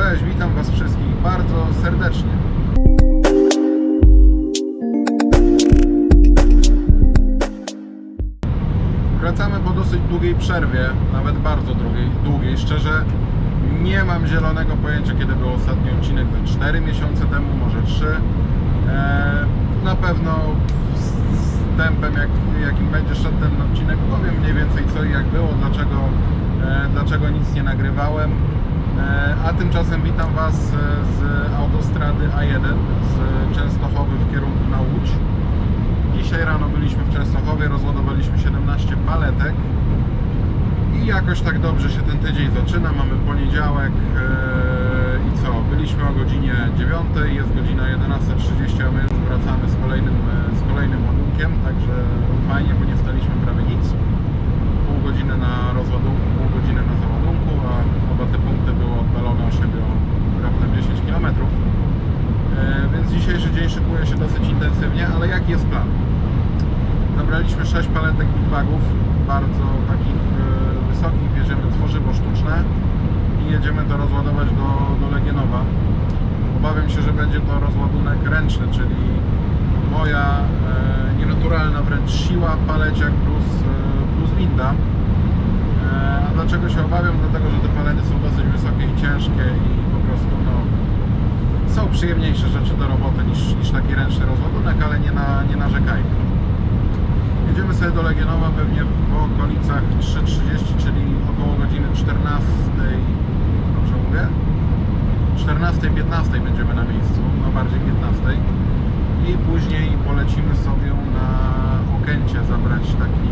Cześć, witam Was wszystkich bardzo serdecznie. Wracamy po dosyć długiej przerwie, nawet bardzo długiej, długiej. Szczerze, nie mam zielonego pojęcia, kiedy był ostatni odcinek, to 4 miesiące temu, może 3. Eee, na pewno z tempem, jak, jakim będzie szedł ten odcinek, powiem mniej więcej co i jak było, dlaczego, e, dlaczego nic nie nagrywałem. E, a tymczasem witam Was e, z autostrady A1 z Częstochowy w kierunku na Łódź. Dzisiaj rano byliśmy w Częstochowie, rozładowaliśmy 17 paletek i jakoś tak dobrze się ten tydzień zaczyna. Mamy poniedziałek e, i co? Byliśmy o godzinie 9, jest godzina 11.30, a my już wracamy z kolejnym, e, z kolejnym ładunkiem, także fajnie, bo nie staliśmy prawie nic. Pół godziny na rozładunku, pół godziny na załadunku, a oba te punkty były oddalone od siebie o raptem 10 km. E, więc dzisiejszy dzień szykuje się dosyć intensywnie, ale jaki jest plan? Nabraliśmy 6 bagów, bardzo takich e, wysokich, bierzemy tworzywo sztuczne i jedziemy to rozładować do, do Legienowa. Obawiam się, że będzie to rozładunek ręczny, czyli moja e, nienaturalna wręcz siła paleciak plus, e, plus winda. E, a dlaczego się obawiam? Dlatego, że te palety są dosyć wysokie i ciężkie i po prostu no, są przyjemniejsze rzeczy do roboty niż, niż taki ręczny rozładunek, ale nie, na, nie narzekajmy. Jedziemy sobie do Legionowa pewnie w okolicach 3.30, czyli około godziny 14. Dobrze mówię? 14-15 będziemy na miejscu, no bardziej 15. I później polecimy sobie na Okęcie zabrać taki,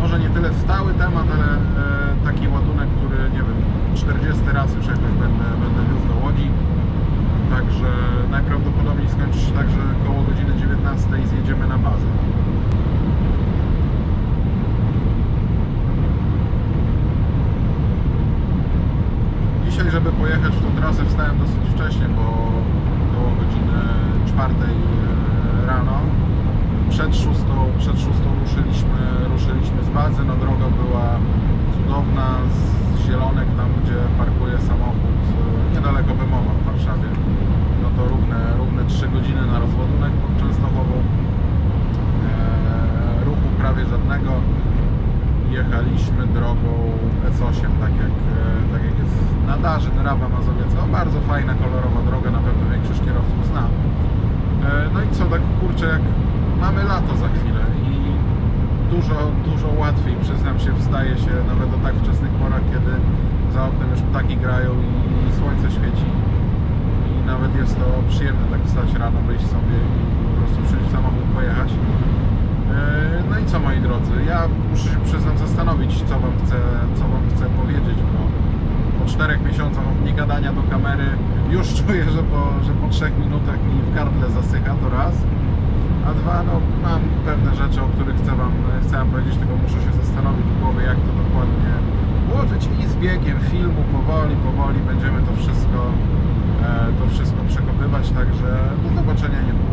może nie tyle stały temat, ale e, taki ładunek, który nie wiem, 40 raz już jakoś będę, będę wiózł do Łodzi. Także najprawdopodobniej skończy się tak, że koło godziny 19 zjedziemy na bazę. Żeby pojechać w tą trasę, wstałem dosyć wcześnie, bo około godziny 4 rano. Przed 6, przed 6 ruszyliśmy, ruszyliśmy z bazy. No droga była cudowna, z zielonek tam, gdzie parkuje samochód, e, niedaleko Bemowa w Warszawie. No to równe, równe 3 godziny na rozładunek pod Częstochową. Eee, ruchu prawie żadnego jechaliśmy drogą S8, tak jak, e, tak jak jest na Darzyn, Rawa Mazowiecka. Bardzo fajna, kolorowa droga, na pewno większość kierowców zna. E, No i co, tak kurczę, jak mamy lato za chwilę i dużo, dużo łatwiej, przyznam się, wstaje się nawet o tak wczesnych porach, kiedy za oknem już ptaki grają i, słońce świeci. I nawet jest to przyjemne tak wstać rano, wyjść sobie i po prostu wsiąść w samochód, pojechać. E, No i co moi drodzy, ja muszę się przyznam zastanowić, co wam chcę, co wam chcę powiedzieć, bo po czterech miesiącach nie gadania do kamery już czuję, że po, że po trzech minutach mi w gardle zasycha, to raz. A dwa, no mam pewne rzeczy, o których chcę wam, chcę wam powiedzieć, tylko muszę się zastanowić w głowie, jak to dokładnie ułożyć i z biegiem filmu powoli, powoli będziemy to wszystko, e, to wszystko przekopywać, także do zobaczenia niedługo.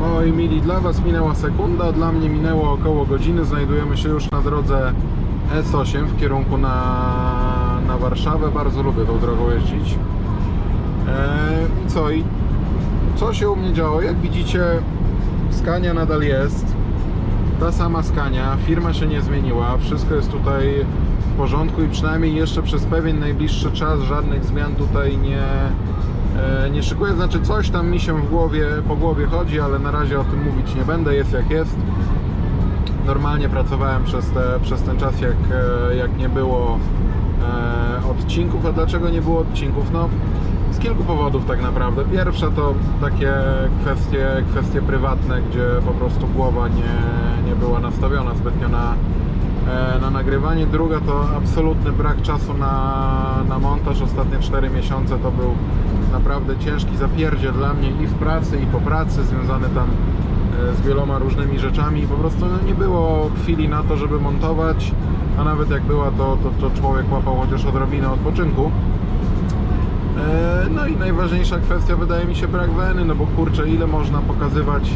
Moi mili, dla Was minęła sekunda, dla mnie minęło około godziny. Znajdujemy się już na drodze S8 w kierunku na, na Warszawę. Bardzo lubię tą drogą jeździć. Eee, I co? I co się u mnie działo? Jak widzicie, Scania nadal jest. Ta sama Scania, firma się nie zmieniła, wszystko jest tutaj w porządku i przynajmniej jeszcze przez pewien najbliższy czas żadnych zmian tutaj nie, e, nie szykuję. Znaczy coś tam mi się w głowie, po głowie chodzi, ale na razie o tym mówić nie będę, jest jak jest. Normalnie pracowałem przez, te, przez ten czas, jak, e, jak nie było odcinków. A dlaczego nie było odcinków? No, z kilku powodów tak naprawdę. Pierwsza to takie kwestie, kwestie prywatne, gdzie po prostu głowa nie, nie była nastawiona zbytnio na, e, na nagrywanie. Druga to absolutny brak czasu na, na montaż. Ostatnie 4 miesiące to był naprawdę ciężki zapierdzie dla mnie i w pracy, i po pracy, związany tam z wieloma różnymi rzeczami. Po prostu no, nie było chwili na to, żeby montować, a nawet jak była, to, to, to człowiek łapał chociaż odrobinę odpoczynku. E, No i najważniejsza kwestia wydaje mi się brak weny, no bo kurczę, ile można pokazywać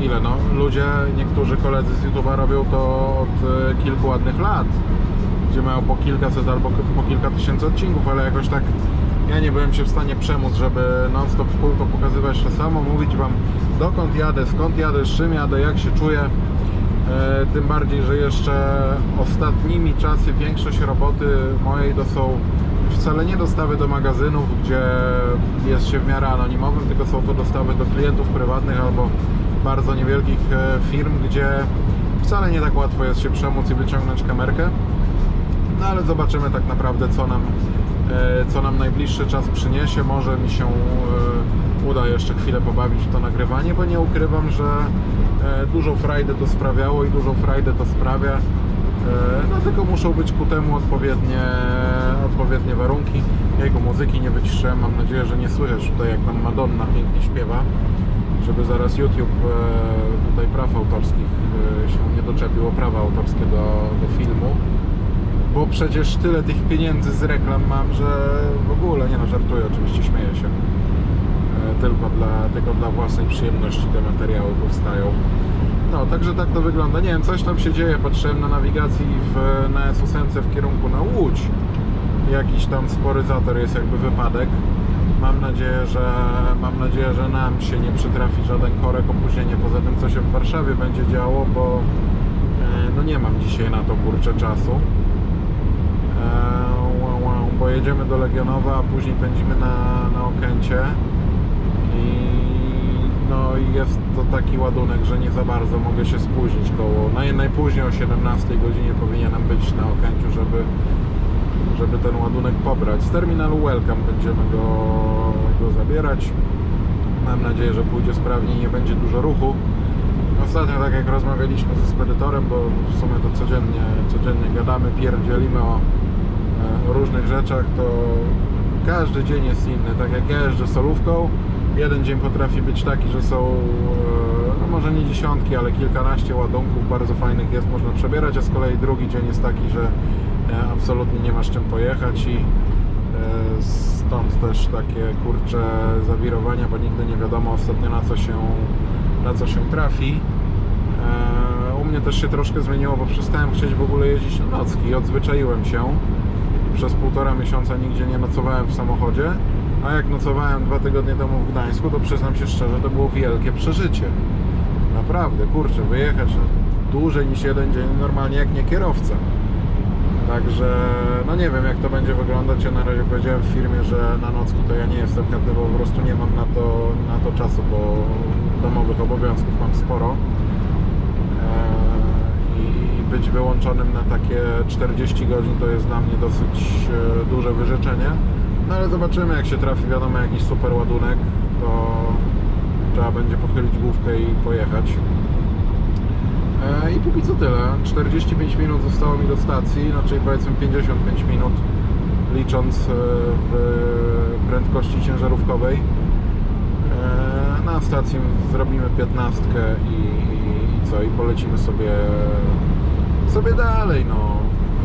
ile no, ludzie, niektórzy koledzy z YouTube'a robią to od e, kilku ładnych lat. gdzie mają po kilkaset albo po kilka tysięcy odcinków, ale jakoś tak ja nie byłem się w stanie przemóc, żeby non-stop w kółko pokazywać to samo, mówić Wam dokąd jadę, skąd jadę, z czym jadę, jak się czuję. E, tym bardziej, że jeszcze ostatnimi czasy większość roboty mojej to są wcale nie dostawy do magazynów, gdzie jest się w miarę anonimowym, tylko są to dostawy do klientów prywatnych albo bardzo niewielkich e, firm, gdzie wcale nie tak łatwo jest się przemóc i wyciągnąć kamerkę. No ale zobaczymy tak naprawdę co nam, co nam najbliższy czas przyniesie. Może mi się e, uda jeszcze chwilę pobawić w to nagrywanie, bo nie ukrywam, że e, dużą frajdę to sprawiało i dużą frajdę to sprawia. E, No tylko muszą być ku temu odpowiednie, odpowiednie warunki. Jego muzyki nie wyciszyłem. Mam nadzieję, że nie słychać tutaj jak nam Madonna pięknie śpiewa. Żeby zaraz YouTube e, tutaj praw autorskich e, się nie doczepił o prawa autorskie do, do filmu bo przecież tyle tych pieniędzy z reklam mam, że w ogóle, nie no, żartuję, oczywiście śmieję się. E, Tylko dla, tylko dla własnej przyjemności te materiały powstają. No, także tak to wygląda. Nie wiem, coś tam się dzieje. Patrzyłem na nawigacji w, na S8 w kierunku na Łódź. Jakiś tam spory zator jest jakby wypadek. Mam nadzieję, że mam nadzieję, że nam się nie przytrafi żaden korek opóźnienie poza tym, co się w Warszawie będzie działo, bo e, no nie mam dzisiaj na to kurczę czasu. Eee, wow, wow, bo jedziemy do Legionowa, a później pędzimy na, na Okęcie i no jest to taki ładunek, że nie za bardzo mogę się spóźnić koło, naj, najpóźniej o 17 godzinie powinienem być na Okęciu, żeby, żeby ten ładunek pobrać. Z terminalu Welcome będziemy go, go zabierać. Mam nadzieję, że pójdzie sprawnie i nie będzie dużo ruchu. Ostatnio, tak jak rozmawialiśmy ze spedytorem, bo w sumie to codziennie, codziennie gadamy, pierdzielimy o, różnych rzeczach, to każdy dzień jest inny. Tak jak ja jeżdżę solówką, jeden dzień potrafi być taki, że są, e, no może nie dziesiątki, ale kilkanaście ładunków bardzo fajnych jest, można przebierać, a z kolei drugi dzień jest taki, że e, absolutnie nie masz czym pojechać i e, stąd też takie kurcze zawirowania, bo nigdy nie wiadomo ostatnio na co się, na co się trafi. U mnie też się troszkę zmieniło, bo przestałem chcieć w ogóle jeździć na nocki. Odzwyczaiłem się. Przez półtora miesiąca nigdzie nie nocowałem w samochodzie. A jak nocowałem dwa tygodnie temu w Gdańsku, to przyznam się szczerze, to było wielkie przeżycie. Naprawdę, kurczę, wyjechać dłużej niż jeden dzień, normalnie jak nie kierowca. Także, no nie wiem jak to będzie wyglądać. Ja na razie powiedziałem w firmie, że na nocki to ja nie jestem chętny, bo po prostu nie mam na to, na to czasu, bo domowych obowiązków mam sporo. Być wyłączonym na takie 40 godzin to jest dla mnie dosyć e, duże wyrzeczenie. No ale zobaczymy jak się trafi, wiadomo, jakiś super ładunek, to trzeba będzie pochylić główkę i pojechać. E, I póki co tyle. 45 minut zostało mi do stacji, no czyli powiedzmy 55 minut licząc e, w prędkości ciężarówkowej. Na stacji zrobimy 15 i, i co? I polecimy sobie sobie dalej, no.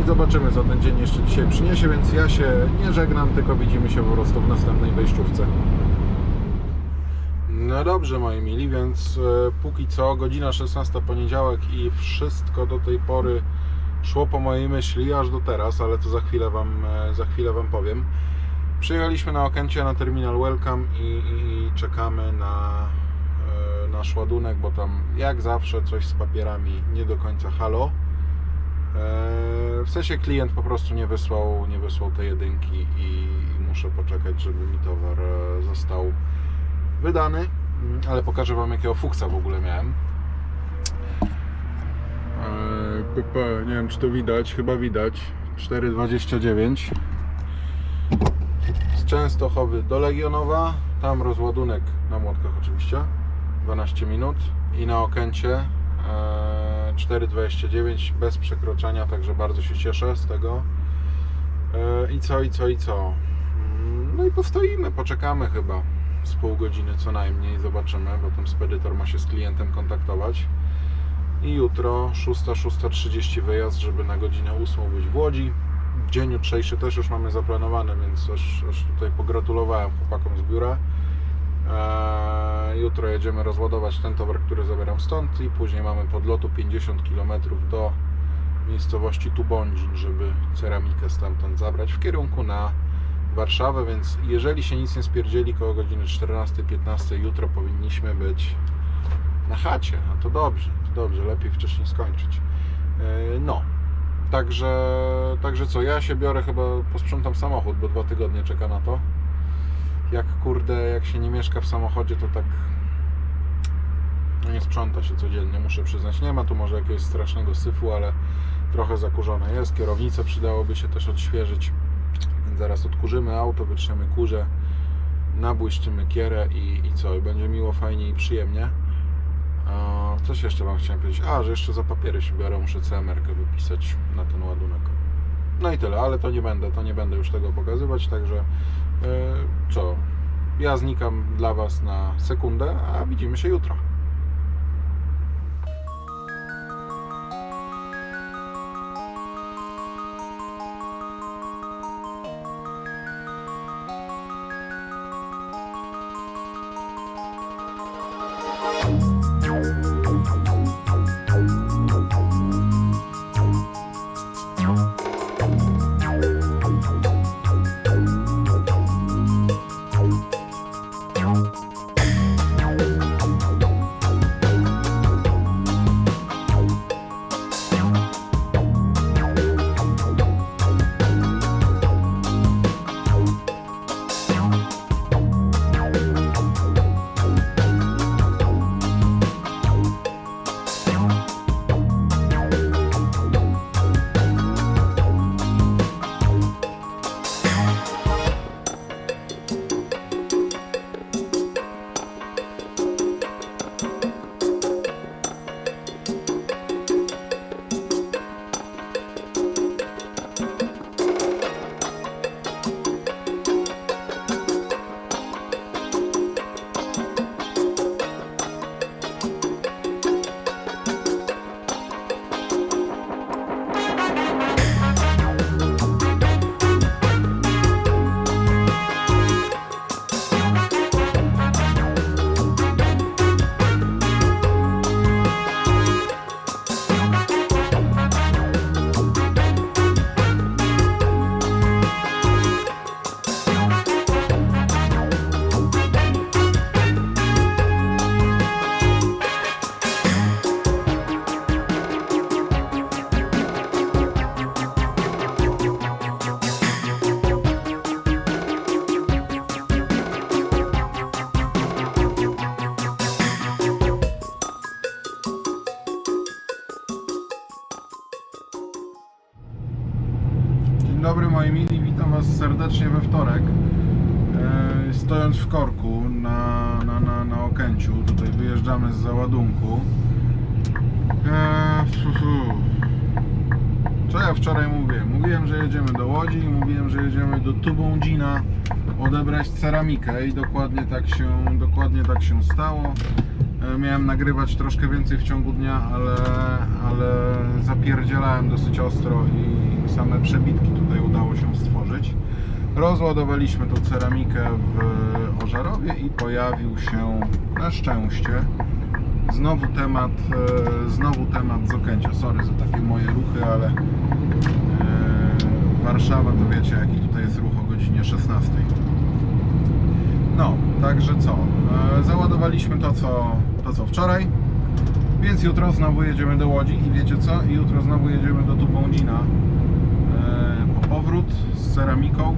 I zobaczymy co ten dzień jeszcze dzisiaj przyniesie, więc ja się nie żegnam, tylko widzimy się po prostu w następnej wejściówce. No dobrze moi mili, więc e, póki co godzina 16 poniedziałek i wszystko do tej pory szło po mojej myśli aż do teraz, ale to za chwilę Wam, e, za chwilę wam powiem. Przyjechaliśmy na Okęcie na terminal Welcome i, i czekamy na e, nasz ładunek, bo tam jak zawsze coś z papierami nie do końca halo. E, W sensie klient po prostu nie wysłał, nie wysłał tej jedynki i, muszę poczekać, żeby mi towar e, został wydany, Mm, ale pokażę Wam jakiego fuksa w ogóle miałem. PP, nie wiem czy to widać, chyba widać. 4,29 z Częstochowy do Legionowa, tam rozładunek na młotkach oczywiście, 12 minut. I na Okęcie 4,29 bez przekroczenia, także bardzo się cieszę z tego. Eee, I co, i co, i co? Mm, No i postoimy, poczekamy chyba z pół godziny co najmniej, zobaczymy, bo ten spedytor ma się z klientem kontaktować. I jutro 6-6.30 wyjazd, żeby na godzinę 8 być w Łodzi. Dzień jutrzejszy też już mamy zaplanowany, więc aż, aż tutaj pogratulowałem chłopakom z biura. Jutro jedziemy rozładować ten towar, który zabieram stąd i później mamy podlotu 50 km do miejscowości Tubądzin, żeby ceramikę stamtąd zabrać w kierunku na Warszawę, więc jeżeli się nic nie spierdzieli koło godziny 14-15 jutro powinniśmy być na chacie, a to dobrze, to dobrze, lepiej wcześniej skończyć. Yy, No, także, także co, ja się biorę chyba, posprzątam samochód, bo dwa tygodnie czeka na to. Jak kurde, jak się nie mieszka w samochodzie, to tak no nie sprząta się codziennie, muszę przyznać. Nie ma tu może jakiegoś strasznego syfu, ale trochę zakurzone jest. Kierownicę przydałoby się też odświeżyć. Więc zaraz odkurzymy auto, wytrzemy kurze, nabłyszczymy kierę i, i co? I będzie miło, fajnie i przyjemnie. Coś jeszcze Wam chciałem powiedzieć. A, że jeszcze za papiery się biorę, muszę CMR-kę wypisać na ten ładunek. No i tyle, ale to nie będę, to nie będę już tego pokazywać, także co? Ja znikam dla Was na sekundę, a widzimy się jutro. Serdecznie we wtorek. E, stojąc w korku na, na, na, na Okęciu, tutaj wyjeżdżamy z załadunku. E. Co ja wczoraj mówiłem? Mówiłem, że jedziemy do Łodzi mówiłem, że jedziemy do Tubądzina odebrać ceramikę i dokładnie tak się, dokładnie tak się stało. E, Miałem nagrywać troszkę więcej w ciągu dnia, ale, ale zapierdzielałem dosyć ostro i same przebitki tutaj udało się stworzyć. Rozładowaliśmy tą ceramikę w Ożarowie i pojawił się na szczęście znowu temat, e, znowu temat z Okęcia. Sorry za takie moje ruchy, ale e, Warszawa to wiecie jaki tutaj jest ruch o godzinie 16. No, także co? E, Załadowaliśmy to co, to co wczoraj, więc jutro znowu jedziemy do Łodzi i wiecie co? Jutro znowu jedziemy do Tubądzina e, po powrót z ceramiką,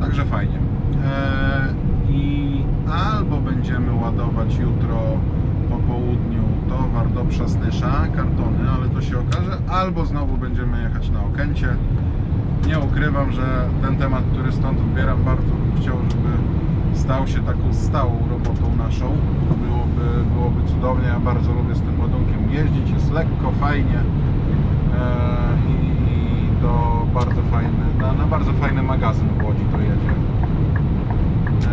także fajnie. E, I albo będziemy ładować jutro po południu towar do Przasnysza, kartony, ale to się okaże, albo znowu będziemy jechać na Okęcie. Nie ukrywam, że ten temat, który stąd odbieram, bardzo bym chciał, żeby stał się taką stałą robotą naszą. Byłoby, byłoby cudownie, ja bardzo lubię z tym ładunkiem jeździć, jest lekko, fajnie e, i do bardzo fajny, na, na bardzo fajny magazyn w Łodzi to jedzie.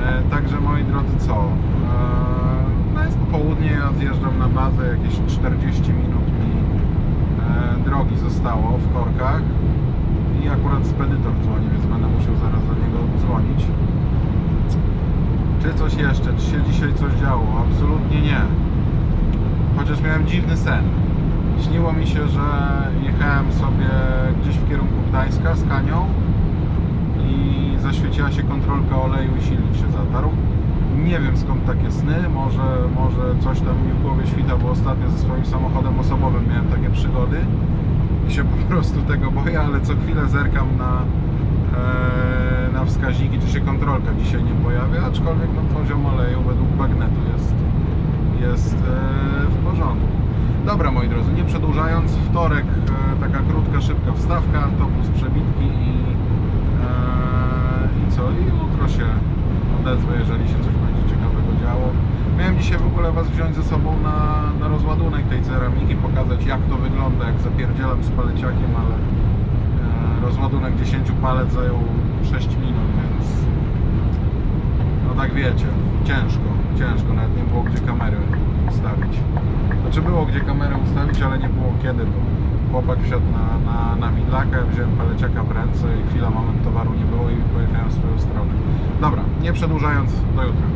E, także moi drodzy, co? E, no jest popołudnie, ja zjeżdżam na bazę, jakieś 40 minut mi e, drogi zostało w korkach i akurat spedytor dzwoni, więc będę musiał zaraz do niego dzwonić. Czy coś jeszcze? Czy się dzisiaj coś działo? Absolutnie nie. Chociaż miałem dziwny sen. Śniło mi się, że jechałem sobie gdzieś w kierunku Gdańska z Kanią zaświeciła się kontrolka oleju i silnik się zatarł. Nie wiem skąd takie sny, może, może coś tam mi w głowie świta, bo ostatnio ze swoim samochodem osobowym miałem takie przygody i się po prostu tego boję, ale co chwilę zerkam na, e, na wskaźniki, czy się kontrolka dzisiaj nie pojawia, aczkolwiek no, poziom oleju według bagnetu jest, jest e, w porządku. Dobra moi drodzy, nie przedłużając, wtorek e, taka krótka, szybka wstawka, autobus przebitki i, e, i co? I jutro się odezwę, jeżeli się coś będzie ciekawego działo. Miałem dzisiaj w ogóle Was wziąć ze sobą na, na rozładunek tej ceramiki, pokazać jak to wygląda, jak zapierdzielam z paleciakiem, ale e, rozładunek 10 palet zajął 6 minut, więc no tak wiecie, ciężko, ciężko, nawet nie było gdzie kamery ustawić. Znaczy było gdzie kamerę ustawić, ale nie było kiedy, bo chłopak wsiadł na, na, na wziąłem paleciaka w ręce i chwila, moment towaru nie było i pojechałem w swoją stronę. Dobra, nie przedłużając, do jutra.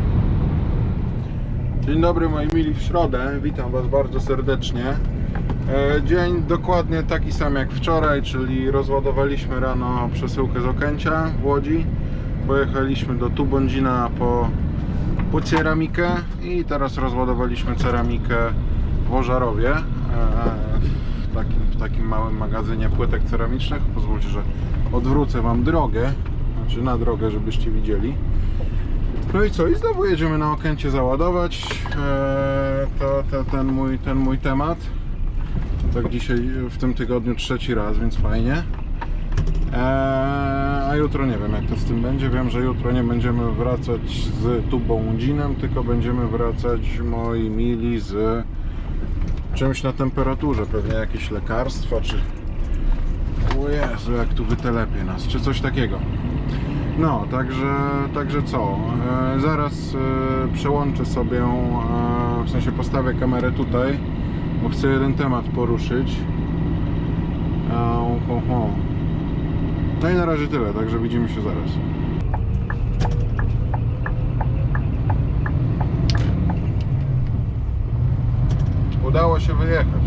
Dzień dobry moi mili w środę, witam Was bardzo serdecznie. E, Dzień dokładnie taki sam jak wczoraj, czyli rozładowaliśmy rano przesyłkę z Okęcia w Łodzi. Pojechaliśmy do Tubądzina po, po ceramikę i teraz rozładowaliśmy ceramikę w Ożarowie e, w takim, takim małym magazynie płytek ceramicznych. Pozwólcie, że odwrócę Wam drogę, znaczy na drogę, żebyście widzieli. No i co? I znowu jedziemy na Okęcie załadować eee, to, to, ten, mój, ten mój temat. Tak dzisiaj w tym tygodniu trzeci raz, więc fajnie. Eee, a jutro nie wiem jak to z tym będzie. Wiem, że jutro nie będziemy wracać z tubą Łundzinem, tylko będziemy wracać, moi mili, z czymś na temperaturze. Pewnie jakieś lekarstwa, czy... O Jezu, jak tu wytelepie nas, czy coś takiego. No, także, także co? E, zaraz e, przełączę sobie, e, w sensie postawię kamerę tutaj, bo chcę jeden temat poruszyć. E, ho, ho. No i na razie tyle, także widzimy się zaraz. Udało się wyjechać.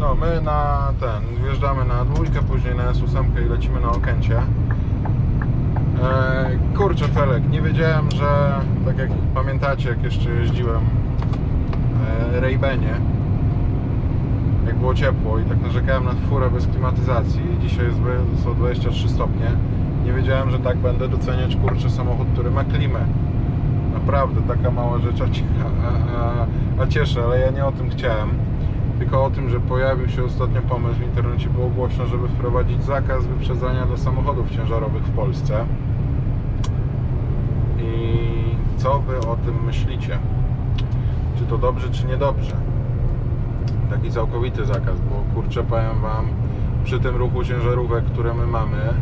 No, my na ten, wjeżdżamy na dwójkę, później na S8 i lecimy na Okęcie. E, kurczę Felek, nie wiedziałem, że tak jak pamiętacie, jak jeszcze jeździłem e, Raybenie, jak było ciepło i tak narzekałem na furę bez klimatyzacji, dzisiaj jest, są 23 stopnie, nie wiedziałem, że tak będę doceniać kurczę samochód, który ma klimę. Naprawdę, taka mała rzecz, a, a, a, cieszę, ale ja nie o tym chciałem, tylko o tym, że pojawił się ostatnio pomysł w internecie, było głośno, żeby wprowadzić zakaz wyprzedzania dla samochodów ciężarowych w Polsce. I co Wy o tym myślicie? Czy to dobrze, czy niedobrze? Taki całkowity zakaz, bo kurczę, powiem Wam, przy tym ruchu ciężarówek, które my mamy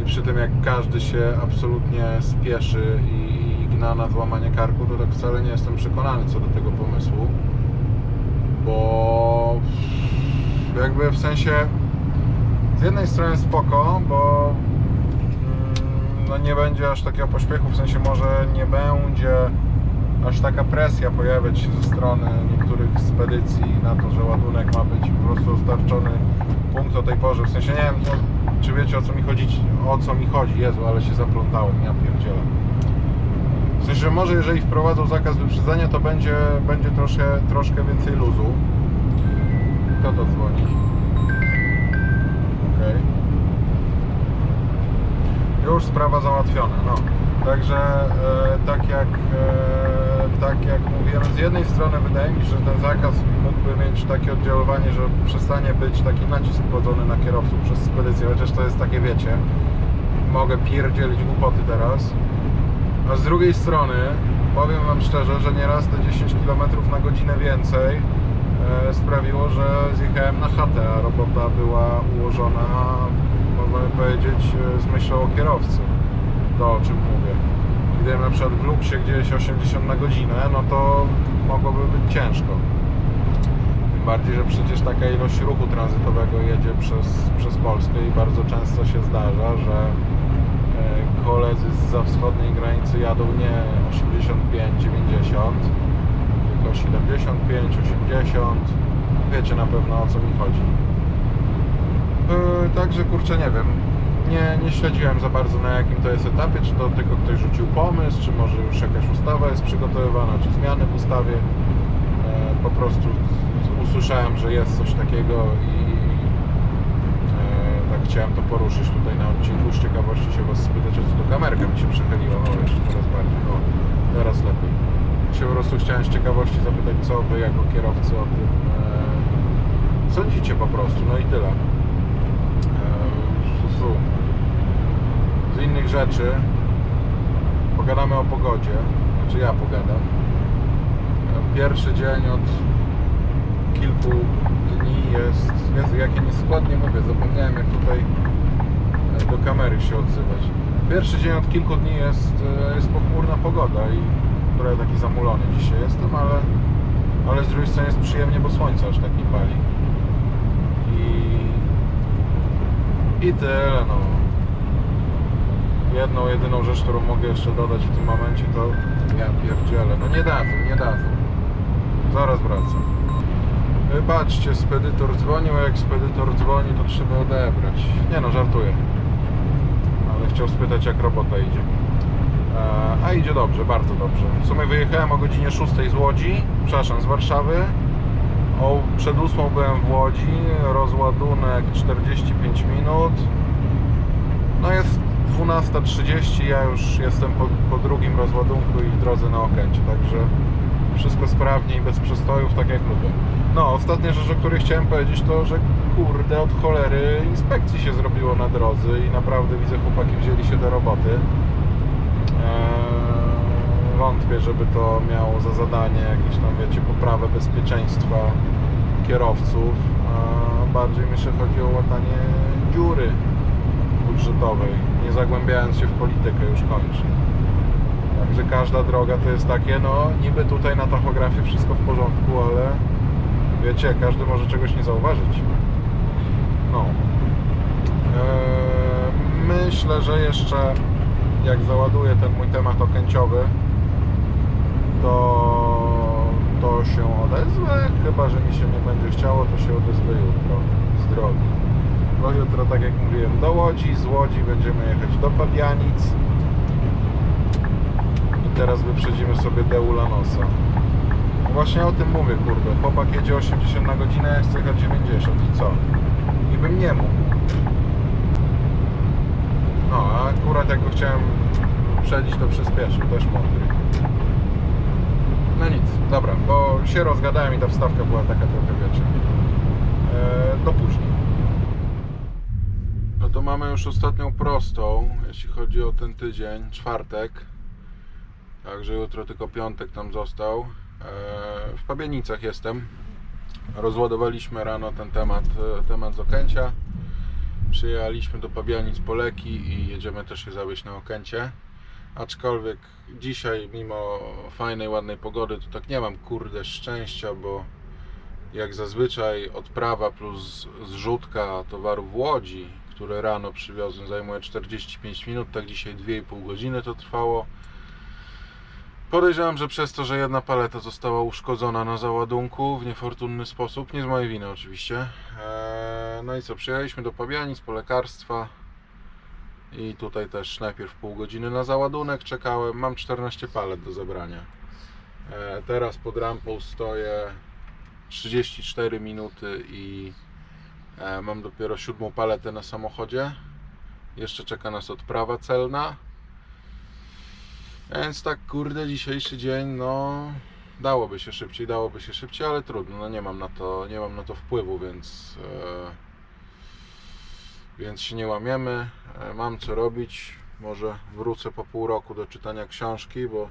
i przy tym jak każdy się absolutnie spieszy i, i gna na złamanie karku, to tak wcale nie jestem przekonany co do tego pomysłu, bo jakby w sensie z jednej strony spoko, bo mm, no nie będzie aż takiego pośpiechu, w sensie może nie będzie aż taka presja pojawiać się ze strony niektórych spedycji na to, że ładunek ma być po prostu dostarczony punkt o tej porze. W sensie nie wiem, no, czy wiecie o co mi chodzi, o co mi chodzi. Jezu, ale się zaplątałem, ja pierdzielę. Sensie, że może jeżeli wprowadzą zakaz wyprzedzania, to będzie, będzie troszkę, troszkę więcej luzu. Kto to dzwoni? Okej. Już sprawa załatwiona, no. Także e, tak jak e, tak jak mówiłem, z jednej strony wydaje mi się, że ten zakaz mógłby mieć takie oddziaływanie, że przestanie być taki nacisk kładzony na kierowców przez spedycję, chociaż to jest takie, wiecie, mogę pierdzielić głupoty teraz. A z drugiej strony powiem Wam szczerze, że nieraz te 10 km na godzinę więcej e, sprawiło, że zjechałem na chatę, a robota była ułożona, można powiedzieć, e, z myślą o kierowcy. To o czym mówię. Gdybym na przykład w luksie gdzieś 80 na godzinę, no to mogłoby być ciężko. Tym bardziej, że przecież taka ilość ruchu tranzytowego jedzie przez, przez Polskę i bardzo często się zdarza, że koledzy z wschodniej granicy jadą nie 85, 90, tylko 75, 80 wiecie na pewno o co mi chodzi. Yy, także kurczę nie wiem. Nie, nie śledziłem za bardzo na jakim to jest etapie, czy to tylko ktoś rzucił pomysł, czy może już jakaś ustawa jest przygotowywana, czy zmiany w ustawie. E, po prostu usłyszałem, że jest coś takiego i e, chciałem to poruszyć tutaj na odcinku. Z ciekawości się Was spytać, o co to kamerka mi się przechyliła. No jeszcze coraz bardziej. O, teraz lepiej. Się po prostu chciałem z ciekawości zapytać, co Wy jako kierowcy o tym e, sądzicie po prostu. No i tyle. E. Z innych rzeczy pogadamy o pogodzie. Znaczy ja pogadam. E, Pierwszy dzień od kilku dni jest. Jezu, jak ja nieskładnie mówię, zapomniałem jak tutaj e, do kamery się odzywać. Pierwszy dzień od kilku dni jest, e, jest pochmurna pogoda i trochę taki zamulony dzisiaj jestem, ale, ale z drugiej strony jest przyjemnie, bo słońce aż tak nie pali. I, i tyle no. Jedną, jedyną rzecz, którą mogę jeszcze dodać w tym momencie to ja pierdzielę. No nie dadzą, nie dadzą. Zaraz wracam. Wybaczcie, spedytor dzwonił, a jak spedytor dzwoni, to trzeba odebrać. Nie no, żartuję. Ale chciał spytać, jak robota idzie. E, A idzie dobrze, bardzo dobrze. W sumie wyjechałem o godzinie 6 z Łodzi, przepraszam, z Warszawy. O, przed 8 byłem w Łodzi, rozładunek 45 minut. No jest 12.30, ja już jestem po, po drugim rozładunku i w drodze na Okęcie, także wszystko sprawnie i bez przestojów, tak jak lubię. No, ostatnia rzecz, o której chciałem powiedzieć, to, że kurde, od cholery inspekcji się zrobiło na drodze i naprawdę widzę, chłopaki wzięli się do roboty. Eee, wątpię, żeby to miało za zadanie jakieś tam, wiecie, poprawę bezpieczeństwa kierowców. Eee, bardziej myślę, chodzi o łatanie dziury budżetowej, nie zagłębiając się w politykę, już kończę. Także każda droga to jest takie, no niby tutaj na tachografie wszystko w porządku, ale wiecie, każdy może czegoś nie zauważyć. No. Eee, myślę, że jeszcze jak załaduję ten mój temat okęciowy, to, to się odezwę. Chyba, że mi się nie będzie chciało, to się odezwę jutro z drogi. No jutro, tak jak mówiłem, do Łodzi, z Łodzi będziemy jechać do Pabianic. I teraz wyprzedzimy sobie Deulanosa. Właśnie o tym mówię, kurde. Chłopak jedzie 80 na godzinę, ja chcę jechać 90 i co? I bym nie mógł. No, a akurat jak go chciałem przedzić, to przyspieszył, też mądry. No nic, dobra, bo się rozgadałem i ta wstawka była taka trochę, wiecie, e, do później. No to mamy już ostatnią prostą, jeśli chodzi o ten tydzień, czwartek. Także jutro tylko piątek tam został. E, W Pabienicach jestem. Rozładowaliśmy rano ten temat, e, temat z Okęcia. Przyjechaliśmy do Pabianic po leki i jedziemy też się zawieźć na Okęcie. Aczkolwiek dzisiaj, mimo fajnej, ładnej pogody, to tak nie mam kurde szczęścia, bo jak zazwyczaj odprawa plus zrzutka towaru w Łodzi, które rano przywiozłem, zajmuje 45 minut, tak dzisiaj 2,5 godziny to trwało. Podejrzewam, że przez to, że jedna paleta została uszkodzona na załadunku w niefortunny sposób, nie z mojej winy oczywiście. Eee, No i co, przyjechaliśmy do Pabianic po lekarstwa i tutaj też najpierw pół godziny na załadunek czekałem. Mam 14 palet do zebrania. Eee, Teraz pod rampą stoję 34 minuty i e, mam dopiero siódmą paletę na samochodzie. Jeszcze czeka nas odprawa celna. Więc tak, kurde, dzisiejszy dzień, no dałoby się szybciej, dałoby się szybciej, ale trudno, no nie mam na to, nie mam na to wpływu, więc e, więc się nie łamiemy. E, mam co robić. Może wrócę po pół roku do czytania książki, bo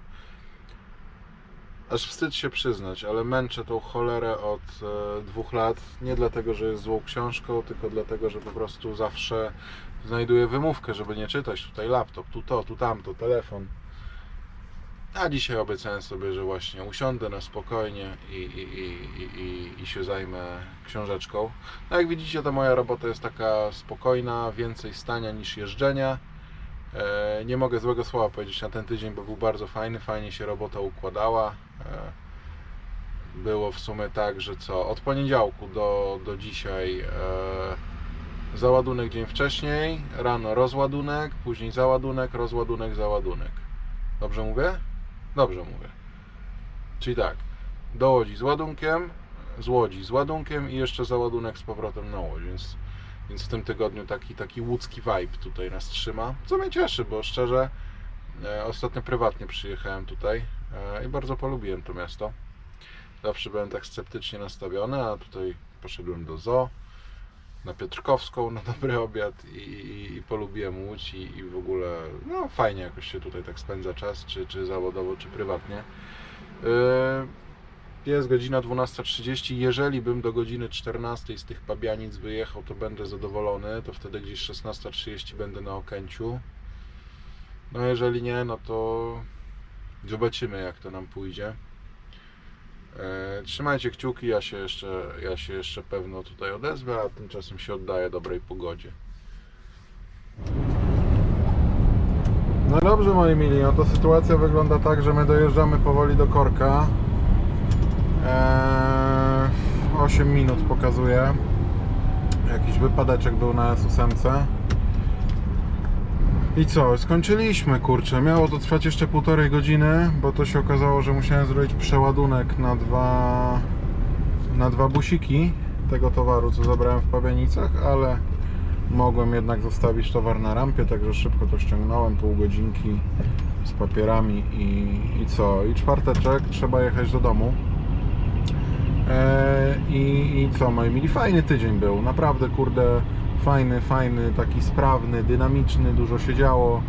aż wstyd się przyznać, ale męczę tą cholerę od e, dwóch lat. Nie dlatego, że jest złą książką, tylko dlatego, że po prostu zawsze znajduję wymówkę, żeby nie czytać. Tutaj laptop, tu to, tu tamto, telefon. A dzisiaj obiecałem sobie, że właśnie usiądę na spokojnie i, i, i, i, i, się zajmę książeczką. No jak widzicie, to moja robota jest taka spokojna, więcej stania niż jeżdżenia. E, nie mogę złego słowa powiedzieć na ten tydzień, bo był bardzo fajny, fajnie się robota układała. E, było w sumie tak, że co, od poniedziałku do, do dzisiaj e, załadunek dzień wcześniej, rano rozładunek, później załadunek, rozładunek, załadunek. Dobrze mówię? Dobrze mówię. Czyli tak, do Łodzi z ładunkiem, z Łodzi z ładunkiem i jeszcze załadunek z powrotem na Łódź, więc, więc w tym tygodniu taki, taki łódzki vibe tutaj nas trzyma, co mnie cieszy, bo szczerze e, ostatnio prywatnie przyjechałem tutaj e, i bardzo polubiłem to miasto. Zawsze byłem tak sceptycznie nastawiony, a tutaj poszedłem do zoo, na Piotrkowską na dobry obiad i, i, i polubiłem Łódź i, i w ogóle no fajnie jakoś się tutaj tak spędza czas, czy, czy zawodowo, czy prywatnie. Yy, Jest godzina 12.30. Jeżeli bym do godziny 14 z tych Pabianic wyjechał, to będę zadowolony. To wtedy gdzieś 16.30 będę na Okęciu. No jeżeli nie, no to zobaczymy jak to nam pójdzie. E, Trzymajcie kciuki, ja się, jeszcze, ja się jeszcze pewno tutaj odezwę, a tymczasem się oddaję dobrej pogodzie. No dobrze moi mili, no to sytuacja wygląda tak, że my dojeżdżamy powoli do korka. Eee, 8 minut pokazuje. Jakiś wypadeczek był na S8. I co, skończyliśmy kurczę. Miało to trwać jeszcze półtorej godziny, bo to się okazało, że musiałem zrobić przeładunek na dwa, na dwa busiki tego towaru, co zabrałem w Pabianicach, ale mogłem jednak zostawić towar na rampie, także szybko to ściągnąłem, pół godzinki z papierami i, i co? I czwarteczek, trzeba jechać do domu. Eee, i, I co, moi mili, fajny tydzień był, naprawdę kurde, fajny, fajny, taki sprawny, dynamiczny, dużo się działo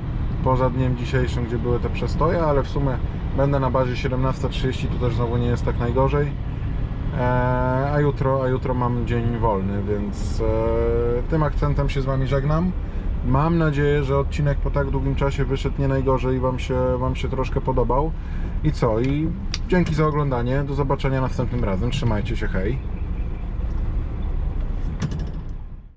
poza dniem dzisiejszym, gdzie były te przestoje, ale w sumie będę na bazie 17.30, tu też znowu nie jest tak najgorzej. Eee, a, jutro, a jutro mam dzień wolny, więc e, tym akcentem się z Wami żegnam. Mam nadzieję, że odcinek po tak długim czasie wyszedł nie najgorzej i Wam się, wam się troszkę podobał. I co? I dzięki za oglądanie. Do zobaczenia następnym razem. Trzymajcie się, hej.